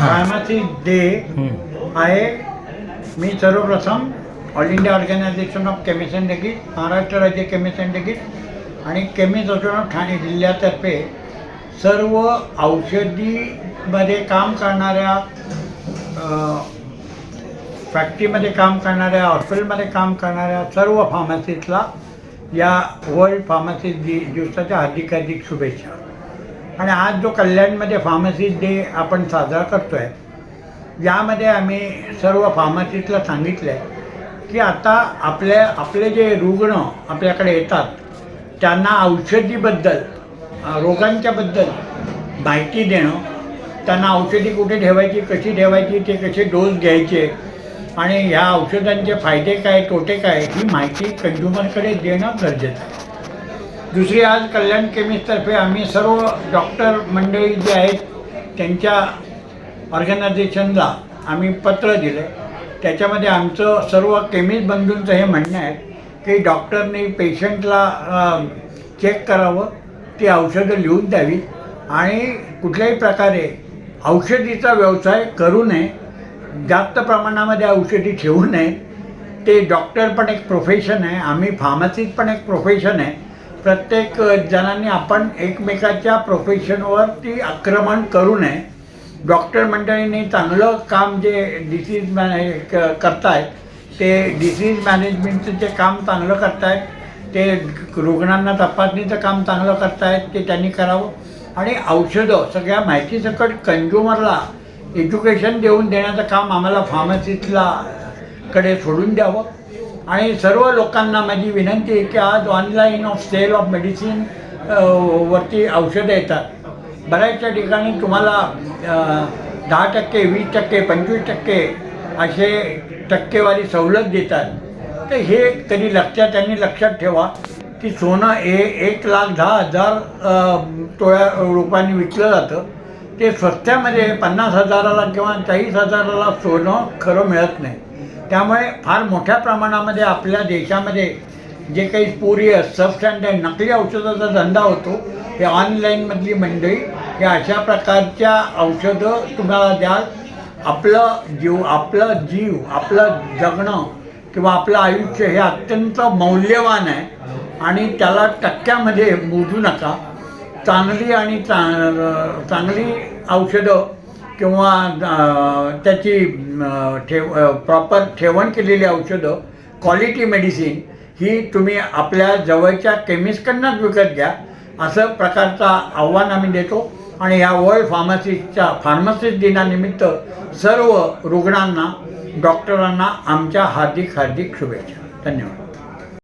Pharmacy day आहे. मी सर्वप्रथम all India organisation of chemist and druggist Maharashtra राज्य केमिस्ट अँड डेगिट आणि केमिस्ट असोसिएशन ऑफ ठाणे जिल्ह्यातर्फे सर्व औषधीमध्ये काम करणाऱ्या फॅक्टरीमध्ये काम करणाऱ्या हॉस्पिटलमध्ये काम करणाऱ्या सर्व फार्मसिस्टला या वर्ल्ड फार्मसी दि दिवसाच्या हार्दिक हार्दिक शुभेच्छा. आणि आज जो कल्याणमध्ये फार्मसिस्ट डे आपण साजरा करतो आहे यामध्ये आम्ही सर्व फार्मसिस्टला सांगितलं आहे की आता आपल्या आपले जे रुग्ण आपल्याकडे येतात त्यांना औषधीबद्दल रोगांच्याबद्दल माहिती देणं त्यांना औषधी कुठे ठेवायची कशी ठेवायची ते कसे डोस घ्यायचे आणि ह्या औषधांचे फायदे काय तोटे काय ही माहिती कंझ्युमरकडे देणं गरजेचं आहे. दुसरी आज कल्याण केमिस्टतर्फे आम्ही सर्व डॉक्टर मंडळी जे आहेत त्यांच्या ऑर्गनायझेशनला आम्ही पत्र दिलं. त्याच्यामध्ये आमचं सर्व केमिस्ट बंधूंचं हे म्हणणं आहे की डॉक्टरने पेशंटला चेक करावं ती औषधं लिहून द्यावी आणि कुठल्याही प्रकारे औषधीचा व्यवसाय करू नये जास्त प्रमाणामध्ये औषधी ठेवू नये. ते डॉक्टर पण एक प्रोफेशन आहे आम्ही फार्मसिस्ट पण एक प्रोफेशन आहे. प्रत्येक जणांनी आपण एकमेकाच्या प्रोफेशनवरती आक्रमण करू नये. डॉक्टर मंडळींनी चांगलं काम जे डिसीज मॅने क करतायत ते डिसीज मॅनेजमेंटचं जे काम चांगलं करतायत ते रुग्णांना तपासणीचं काम चांगलं करतायत ते त्यांनी करावं. आणि औषधं सगळ्या माहितीसकट कंझ्युमरला एज्युकेशन देऊन देण्याचं काम आम्हाला फार्मसिस्टला कडे सोडून द्यावं. आणि सर्व लोकांना माझी विनंती आहे की आज online of sale of medicine वरती औषधं येतात. बऱ्याचशा ठिकाणी तुम्हाला दहा टक्के वीस टक्के पंचवीस टक्के असे टक्केवारी सवलत देतात. तर हे तरी लक्षात त्यांनी लक्षात ठेवा की सोनं हे एक लाख दहा हजार टोळ्या रुपयांनी विकलं जातं. ते स्वस्त्यामध्ये पन्नास हजाराला किंवा चाळीस हजाराला सोनं खरं मिळत नाही. त्यामुळे फार मोठ्या प्रमाणामध्ये आपल्या देशामध्ये जे काही स्पोरियस सबस्टँडर्ड नकली औषधाचा धंदा होतो हे ऑनलाईनमधली मंडळी हे अशा प्रकारच्या औषधं तुम्हाला द्याल. आपलं जीव आपलं जीव आपलं जगणं किंवा आपलं आयुष्य हे अत्यंत मौल्यवान आहे आणि त्याला टक्क्यामध्ये मोजू नका. चांगली आणि चा चांगली औषधं किंवा त्याची ठेव प्रॉपर ठेवण केलेली औषधं क्वालिटी मेडिसिन ही तुम्ही आपल्या जवळच्या केमिस्टकडनंच विकत घ्या. असं प्रकारचा आव्हान आम्ही देतो. आणि ह्या वर्ल्ड फार्मसिस्टच्या फार्मसिस्ट दिनानिमित्त सर्व रुग्णांना डॉक्टरांना आमच्या हार्दिक हार्दिक शुभेच्छा. धन्यवाद.